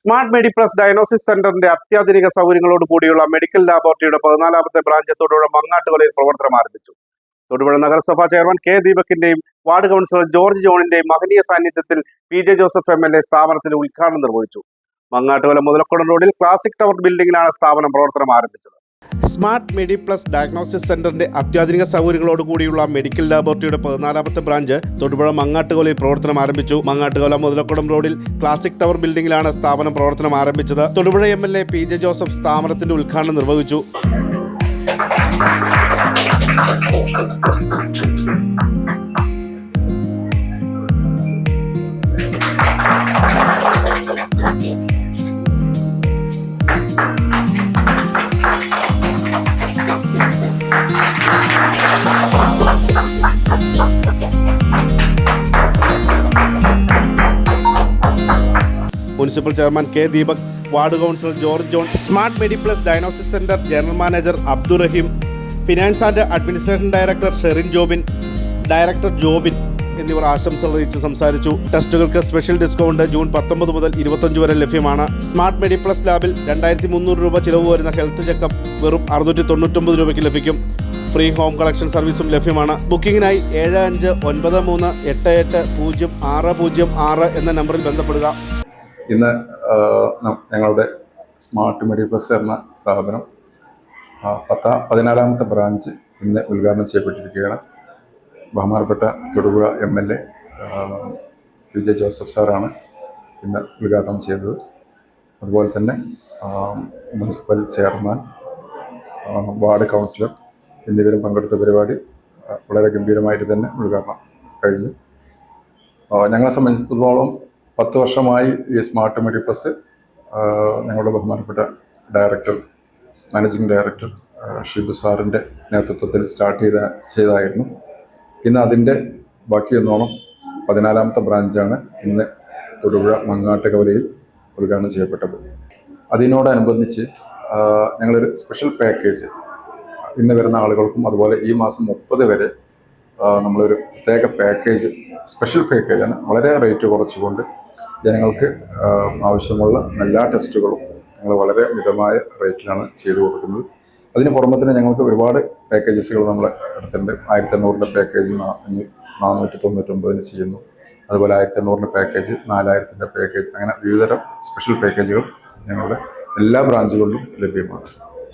Smart medi plus diagnosis സെന്ററിന്റെ അത്യാധുനിക സൗകര്യങ്ങളോട് കൂടിയുള്ള മെഡിക്കൽ ലാബോറട്ടറിയുടെ പതിനാലാമത്തെ ബ്രാഞ്ച് തൊടുപുഴ മങ്ങാട്ടുകളിൽ പ്രവർത്തനം ആരംഭിച്ചു. തൊടുപുഴ നഗരസഭാ ചെയർമാൻ കെ ദീപക്കിന്റെയും വാർഡ് കൗൺസിലർ ജോർജ് ജോണിന്റെയും മഹനീയ സാന്നിധ്യത്തിൽ P J Joseph M L A സ്ഥാപനത്തിന്റെ ഉദ്ഘാടനം നിർവഹിച്ചു. മങ്ങാട്ടുകല മുതലക്കുടം റോഡിൽ ക്ലാസിക് ടവർ ബിൽഡിംഗിലാണ് സ്ഥാപനം പ്രവർത്തനം ആരംഭിച്ചത്. സ്മാർട്ട് മെഡി പ്ലസ് ഡയഗ്നോസിസ് സെന്ററിന്റെ അത്യാധുനിക സൗകര്യങ്ങളോട് കൂടിയുള്ള മെഡിക്കൽ ലാബോറട്ടറിയുടെ പതിനാലാമത്തെ ബ്രാഞ്ച് തൊടുപുഴ മങ്ങാട്ടുകോലയിൽ പ്രവർത്തനം ആരംഭിച്ചു. മങ്ങാട്ടുകോല മുതലക്കുടം റോഡിൽ ക്ലാസിക് ടവർ ബിൽഡിംഗിലാണ് സ്ഥാപനം പ്രവർത്തനം ആരംഭിച്ചത്. Thodupuzha M L A P J Joseph സ്ഥാപനത്തിന്റെ ഉദ്ഘാടനം നിർവഹിച്ചു. Municipal chairman K Deepak ward councillor George John smart medi plus diagnosis centre general manager Abdurahim finance and administration director Sherin Jobin director Jobin എന്നിവർ ആശംസകൾ അറിയിച്ച് സംസാരിച്ചു. ടെസ്റ്റുകൾക്ക് special discount June പത്തൊമ്പത് മുതൽ ഇരുപത്തഞ്ച് വരെ ലഭ്യമാണ്. സ്മാർട്ട് മെഡി പ്ലസ് ലാബിൽ രണ്ടായിരത്തി മുന്നൂറ് രൂപ ചിലവ് വരുന്ന ഹെൽത്ത് ചെക്കപ്പ് വെറും അറുന്നൂറ്റി തൊണ്ണൂറ്റൊമ്പത് രൂപയ്ക്ക് ലഭിക്കും. ഫ്രീ ഹോം കളക്ഷൻ സർവീസും ലഭ്യമാണ്. ബുക്കിംഗിനായി ഏഴ് അഞ്ച് ഒൻപത് മൂന്ന് എട്ട് എട്ട് പൂജ്യം ആറ് പൂജ്യം ആറ് എന്ന നമ്പറിൽ ബന്ധപ്പെടുക. ഇന്ന് ഞങ്ങളുടെ സ്മാർട്ട് മെഡി പ്ലസ് എന്ന സ്ഥാപനം പത്താം പതിനാലാമത്തെ ബ്രാഞ്ച് ഇന്ന് ഉദ്ഘാടനം ചെയ്യപ്പെട്ടിരിക്കുകയാണ്. ബഹുമാനപ്പെട്ട Thodupuzha M L A Vijay Joseph സാറാണ് ഇന്ന് ഉദ്ഘാടനം ചെയ്തത്. അതുപോലെ തന്നെ മുനിസിപ്പൽ ചെയർമാൻ വാർഡ് കൗൺസിലർ എന്നിവരും പങ്കെടുത്ത പരിപാടി വളരെ ഗംഭീരമായിട്ട് തന്നെ ഉദ്ഘാടനം കഴിഞ്ഞു. ഞങ്ങളെ സംബന്ധിച്ചിടത്തോളം പത്ത് വർഷമായി ഈ സ്മാർട്ട് മെഡി പ്ലസ് ഞങ്ങളുടെ ബഹുമാനപ്പെട്ട ഡയറക്ടർ മാനേജിംഗ് ഡയറക്ടർ ഷിബു സാറിന്റെ നേതൃത്വത്തിൽ സ്റ്റാർട്ട് ചെയ്ത ചെയ്തായിരുന്നു ഇന്ന് അതിന്റെ ബാക്കിയൊന്നോണം പതിനാലാമത്തെ ബ്രാഞ്ചാണ് ഇന്ന് തൊടുപുഴ മങ്ങാട്ട് കവലയിൽ ഉദ്ഘാടനം ചെയ്യപ്പെട്ടത്. അതിനോടനുബന്ധിച്ച് ഞങ്ങളൊരു സ്പെഷ്യൽ പാക്കേജ് ഇന്ന് വരുന്ന ആളുകൾക്കും അതുപോലെ ഈ മാസം മുപ്പത് വരെ നമ്മളൊരു പ്രത്യേക പാക്കേജ് സ്പെഷ്യൽ പാക്കേജാണ് വളരെ റേറ്റ് കുറച്ചുകൊണ്ട് ജനങ്ങൾക്ക് ആവശ്യമുള്ള എല്ലാ ടെസ്റ്റുകളും ഞങ്ങൾ വളരെ മിതമായ റേറ്റിലാണ് ചെയ്തു കൊടുക്കുന്നത്. അതിന് പുറമെ തന്നെ ഞങ്ങൾക്ക് ഒരുപാട് പാക്കേജസുകൾ നമ്മൾ എടുത്തിട്ടുണ്ട് ആയിരത്തി എണ്ണൂറിന്റെ പാക്കേജ് നാനൂറ്റി തൊണ്ണൂറ്റൊമ്പതിന് ചെയ്യുന്നു. അതുപോലെ ആയിരത്തി എണ്ണൂറിന്റെ പാക്കേജ് നാലായിരത്തിന്റെ പാക്കേജ് അങ്ങനെ വിവിധതരം സ്പെഷ്യൽ പാക്കേജുകൾ ഞങ്ങളുടെ എല്ലാ ബ്രാഞ്ചുകളിലും ലഭ്യമാണ്.